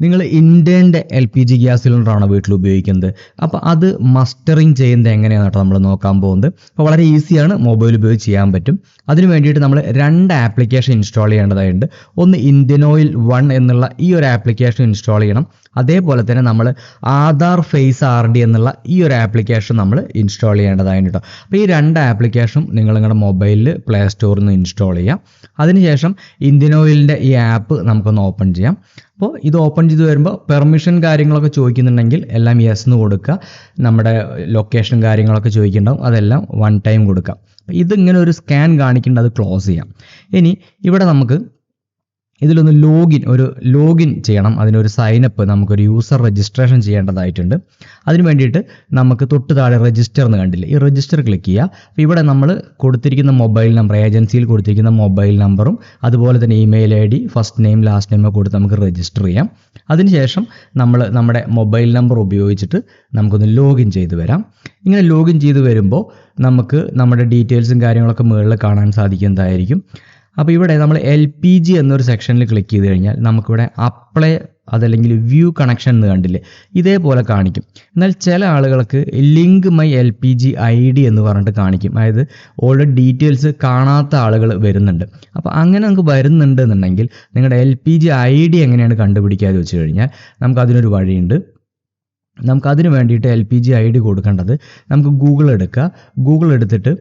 നിങ്ങൾ ഇൻഡേന്റെ L P G gas സിലിണ്ടറാണ് വീട്ടിൽ ഉപയോഗിക്കുന്നത്? അപ്പോൾ അത് മസ്റ്ററിങ് ചെയ്യുന്നത് എങ്ങനെയാണ് കേട്ടോ നമ്മൾ നോക്കാൻ പോകുന്നത്. അപ്പോൾ വളരെ ഈസിയാണ് മൊബൈൽ ഉപയോഗിച്ച് ചെയ്യാൻ പറ്റും. അതിന് വേണ്ടിയിട്ട് നമ്മൾ രണ്ട് ആപ്ലിക്കേഷൻ ഇൻസ്റ്റാൾ ചെയ്യേണ്ടതായിട്ടുണ്ട്. ഒന്ന് ഇന്ത്യൻ ഓയിൽ വൺ എന്നുള്ള ഈ ഒരു ആപ്ലിക്കേഷൻ ഇൻസ്റ്റാൾ ചെയ്യണം. അതേപോലെ തന്നെ നമ്മൾ ആധാർ ഫേസ് ആർ ഡി എന്നുള്ള ഈ ഒരു ആപ്ലിക്കേഷൻ നമ്മൾ ഇൻസ്റ്റാൾ ചെയ്യേണ്ടതായിട്ട് കേട്ടോ. അപ്പോൾ ഈ രണ്ട് ആപ്ലിക്കേഷനും നിങ്ങൾ നിങ്ങളുടെ മൊബൈലിൽ പ്ലേ സ്റ്റോറിൽ നിന്ന് ഇൻസ്റ്റാൾ ചെയ്യാം. അതിനുശേഷം ഇന്ത്യൻ ഓയിലിന്റെ ഈ ആപ്പ് നമുക്കൊന്ന് ഓപ്പൺ ചെയ്യാം. അപ്പോൾ ഇത് ഓപ്പൺ ചെയ്ത് വരുമ്പോൾ പെർമിഷൻ കാര്യങ്ങളൊക്കെ ചോദിക്കുന്നുണ്ടെങ്കിൽ എല്ലാം യെസ് എന്ന് കൊടുക്കുക. നമ്മുടെ ലൊക്കേഷൻ കാര്യങ്ങളൊക്കെ ചോദിക്കുന്നുണ്ടാവും. അതെല്ലാം വൺ ടൈം കൊടുക്കാം ഇതിങ്ങനെ ഒരു സ്കാൻ കാണിക്കേണ്ട അത് ക്ലോസ് ചെയ്യാം. ഇനി ഇവിടെ നമുക്ക് ഇതിലൊന്ന് ലോഗിൻ ഒരു ലോഗിൻ ചെയ്യണം. അതിനൊരു സൈനപ്പ് നമുക്കൊരു യൂസർ രജിസ്ട്രേഷൻ ചെയ്യേണ്ടതായിട്ടുണ്ട്. അതിന് വേണ്ടിയിട്ട് നമുക്ക് തൊട്ട് താഴെ രജിസ്റ്റർ എന്ന് കണ്ടില്ല? ഈ രജിസ്റ്റർ ക്ലിക്ക് ചെയ്യുക. അപ്പോൾ ഇവിടെ നമ്മൾ കൊടുത്തിരിക്കുന്ന മൊബൈൽ നമ്പർ ഏജൻസിയിൽ കൊടുത്തിരിക്കുന്ന മൊബൈൽ നമ്പറും അതുപോലെ തന്നെ email I D first name last നെയിമൊക്കെ കൊടുത്ത് നമുക്ക് രജിസ്റ്റർ ചെയ്യാം. അതിനുശേഷം നമ്മൾ നമ്മുടെ മൊബൈൽ നമ്പർ ഉപയോഗിച്ചിട്ട് നമുക്കൊന്ന് ലോഗിൻ ചെയ്ത് വരാം. ഇങ്ങനെ ലോഗിൻ ചെയ്ത് വരുമ്പോൾ നമുക്ക് നമ്മുടെ ഡീറ്റെയിൽസും കാര്യങ്ങളൊക്കെ മുകളിൽ കാണാൻ സാധിക്കുന്നതായിരിക്കും. അപ്പോൾ ഇവിടെ നമ്മൾ എൽ പി ജി എന്നൊരു സെക്ഷനിൽ ക്ലിക്ക് ചെയ്ത് കഴിഞ്ഞാൽ നമുക്കിവിടെ അപ്ലൈ അതല്ലെങ്കിൽ വ്യൂ കണക്ഷൻ എന്ന് കണ്ടില്ലേ ഇതേപോലെ കാണിക്കും. എന്നാൽ ചില ആളുകൾക്ക് link my L P G I D എന്ന് പറഞ്ഞിട്ട് കാണിക്കും. അതായത് ഓൾറെഡി ഡീറ്റെയിൽസ് കാണാത്ത ആളുകൾ വരുന്നുണ്ട്. അപ്പോൾ അങ്ങനെ നമുക്ക് വരുന്നുണ്ട് എന്നുണ്ടെങ്കിൽ നിങ്ങളുടെ L P G I D എങ്ങനെയാണ് കണ്ടുപിടിക്കാതെ വെച്ച് കഴിഞ്ഞാൽ നമുക്ക് അതിനൊരു വഴിയുണ്ട്. നമുക്ക് അതിന് വേണ്ടിയിട്ട് L P G I D കൊടുക്കേണ്ടത് നമുക്ക് ഗൂഗിൾ എടുക്കുക. ഗൂഗിൾ എടുത്തിട്ട്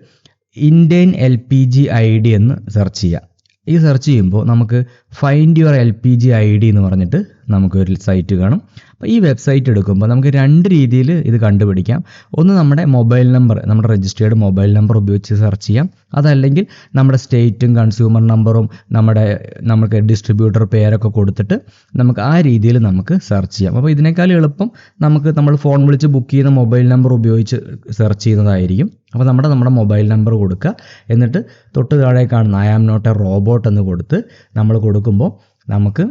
Indian L P G I D എന്ന് സെർച്ച് ചെയ്യുക ഈ സെർച്ച് ചെയ്യുമ്പോൾ നമുക്ക് find your L P G I D എന്ന് പറഞ്ഞിട്ട് നമുക്കൊരു സൈറ്റ് കാണും. അപ്പോൾ ഈ വെബ്സൈറ്റ് എടുക്കുമ്പോൾ നമുക്ക് രണ്ട് രീതിയിൽ ഇത് കണ്ടുപിടിക്കാം. ഒന്ന് നമ്മുടെ മൊബൈൽ നമ്പർ നമ്മുടെ രജിസ്റ്റേർഡ് മൊബൈൽ നമ്പർ ഉപയോഗിച്ച് സെർച്ച് ചെയ്യാം. അതല്ലെങ്കിൽ നമ്മുടെ സ്റ്റേറ്റും കൺസ്യൂമർ നമ്പറും നമ്മുടെ നമുക്ക് ഡിസ്ട്രിബ്യൂട്ടർ പേരൊക്കെ കൊടുത്തിട്ട് നമുക്ക് ആ രീതിയിൽ നമുക്ക് സെർച്ച് ചെയ്യാം. അപ്പോൾ ഇതിനേക്കാൾ എളുപ്പം നമുക്ക് നമ്മൾ ഫോൺ വിളിച്ച് ബുക്ക് ചെയ്യുന്ന മൊബൈൽ നമ്പർ ഉപയോഗിച്ച് സെർച്ച് ചെയ്യുന്നതായിരിക്കും. അപ്പോൾ നമ്മുടെ നമ്മുടെ മൊബൈൽ നമ്പർ കൊടുക്കുക. എന്നിട്ട് തൊട്ട് താഴെ കാണുന്ന I am not a robot എന്ന് കൊടുത്ത് നമ്മൾ കൊടുക്കുമ്പോൾ നമുക്ക്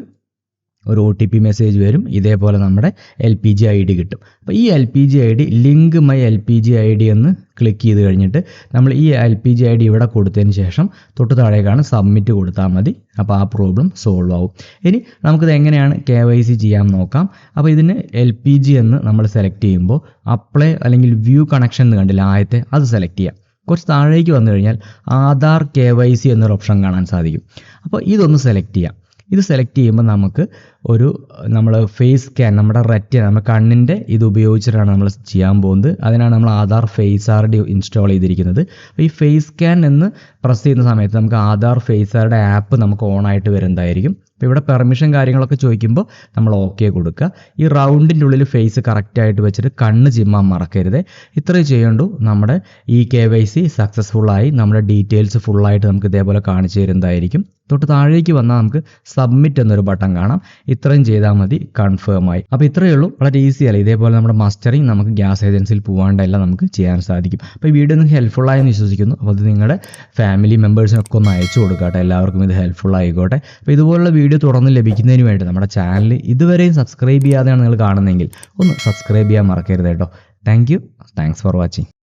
ഒരു ഒ ടി പി മെസ്സേജ് വരും. ഇതേപോലെ നമ്മുടെ L P G I D കിട്ടും. അപ്പോൾ ഈ L P G I D link my L P G I D എന്ന് ക്ലിക്ക് ചെയ്ത് കഴിഞ്ഞിട്ട് നമ്മൾ ഈ L P G I D ഇവിടെ കൊടുത്തതിന് ശേഷം തൊട്ട് താഴേക്കാണ് സബ്മിറ്റ് കൊടുത്താൽ മതി. അപ്പോൾ ആ പ്രോബ്ലം സോൾവ് ആവും. ഇനി നമുക്കിത് എങ്ങനെയാണ് കെ വൈ സി ചെയ്യാൻ നോക്കാം. അപ്പോൾ ഇതിന് എൽ പി ജി എന്ന് നമ്മൾ സെലക്ട് ചെയ്യുമ്പോൾ അപ്ലൈ അല്ലെങ്കിൽ വ്യൂ കണക്ഷൻ എന്ന് കണ്ടില്ല ആദ്യത്തെ അത് സെലക്ട് ചെയ്യാം. കുറച്ച് താഴേക്ക് വന്നു കഴിഞ്ഞാൽ ആധാർ കെ വൈ സി എന്നൊരു ഓപ്ഷൻ കാണാൻ സാധിക്കും. അപ്പോൾ ഇതൊന്ന് സെലക്ട് ചെയ്യാം. ഇത് സെലക്ട് ചെയ്യുമ്പോൾ നമുക്ക് ഒരു നമ്മൾ ഫേസ് സ്കാൻ നമ്മുടെ റെറ്റ നമ്മുടെ കണ്ണിന്റെ ഇത് ഉപയോഗിച്ചിട്ടാണ് നമ്മൾ ചെയ്യാൻ പോകുന്നത്. അതിനാണ് നമ്മൾ Aadhaar face R D install ചെയ്തിരിക്കുന്നത്. ഈ ഫേസ് സ്കാൻ എന്ന് പ്രസ് ചെയ്യുന്ന സമയത്ത് നമുക്ക് ആധാർ ഫേസ് ആറുടെ ആപ്പ് നമുക്ക് ഓൺ ആയിട്ട് വരുന്നതായിരിക്കും. അപ്പോൾ ഇവിടെ പെർമിഷൻ കാര്യങ്ങളൊക്കെ ചോദിക്കുമ്പോൾ നമ്മൾ ഓക്കെ കൊടുക്കുക. ഈ റൗണ്ടിന്റെ ഉള്ളിൽ ഫേസ് കറക്റ്റായിട്ട് വെച്ചിട്ട് കണ്ണ് ചിമ്മാൻ മറക്കരുത്. ഇത്രയും ചെയ്യേണ്ടു നമ്മുടെ ഈ കെ വൈ സി സക്സസ്ഫുള്ളായി നമ്മുടെ ഡീറ്റെയിൽസ് ഫുള്ളായിട്ട് നമുക്ക് ഇതേപോലെ കാണിച്ചു തരുന്നതായിരിക്കും. തൊട്ട് താഴേക്ക് വന്നാൽ നമുക്ക് സബ്മിറ്റ് എന്നൊരു ബട്ടൺ കാണാം. ഇത്രയും ചെയ്താൽ മതി കൺഫേം ആയി. അപ്പോൾ ഇത്രയേ ഉള്ളൂ. വളരെ ഈസി അല്ല? ഇതേപോലെ നമ്മുടെ മസ്റ്ററിങ് നമുക്ക് ഗ്യാസ് ഏജൻസിയിൽ പോകാണ്ടെല്ലാം നമുക്ക് ചെയ്യാൻ സാധിക്കും. അപ്പോൾ ഈ വീഡിയോ നിങ്ങൾക്ക് ഹെൽപ്ഫുൾ ആയെന്ന് വിശ്വസിക്കുന്നു. അപ്പോൾ അത് നിങ്ങളുടെ ഫാമിലി മെമ്പേഴ്സിനൊക്കെ ഒന്ന് അയച്ചു കൊടുക്കട്ടെ എല്ലാവർക്കും ഇത് ഹെൽപ്ഫുൾ ആയിക്കോട്ടെ. അപ്പോൾ ഇതുപോലുള്ള വീഡിയോ തുടർന്ന് ലഭിക്കുന്നതിന് വേണ്ടി നമ്മുടെ ചാനൽ ഇതുവരെയും സബ്സ്ക്രൈബ് ചെയ്യാതെയാണ് നിങ്ങൾ കാണുന്നതെങ്കിൽ ഒന്ന് സബ്സ്ക്രൈബ് ചെയ്യാൻ മറക്കരുത് കേട്ടോ. Thank you thanks for watching